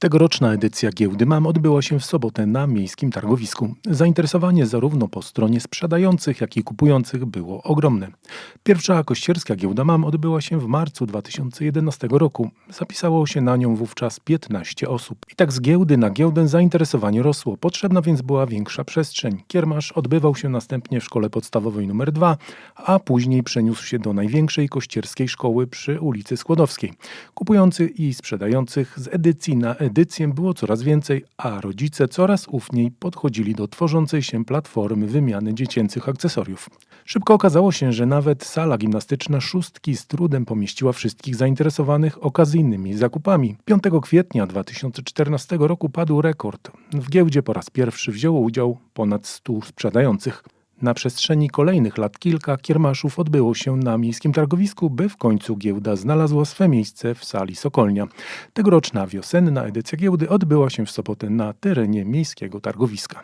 Tegoroczna edycja giełdy MAM odbyła się w sobotę na miejskim targowisku. Zainteresowanie zarówno po stronie sprzedających, jak i kupujących było ogromne. Pierwsza kościerska giełda MAM odbyła się w marcu 2011 roku. Zapisało się na nią wówczas 15 osób. I tak z giełdy na giełdę zainteresowanie rosło. Potrzebna więc była większa przestrzeń. Kiermasz odbywał się następnie w szkole podstawowej nr 2, a później przeniósł się do największej kościerskiej szkoły przy ulicy Skłodowskiej. Kupujących i sprzedających z edycji na edycję było coraz więcej, a rodzice coraz ufniej podchodzili do tworzącej się platformy wymiany dziecięcych akcesoriów. Szybko okazało się, że nawet sala gimnastyczna szóstki z trudem pomieściła wszystkich zainteresowanych okazyjnymi zakupami. 5 kwietnia 2014 roku padł rekord. W giełdzie po raz pierwszy wzięło udział ponad 100 sprzedających. Na przestrzeni kolejnych lat kilka kiermaszów odbyło się na miejskim targowisku, by w końcu giełda znalazła swe miejsce w sali Sokolnia. Tegoroczna wiosenna edycja giełdy odbyła się w sobotę na terenie miejskiego targowiska.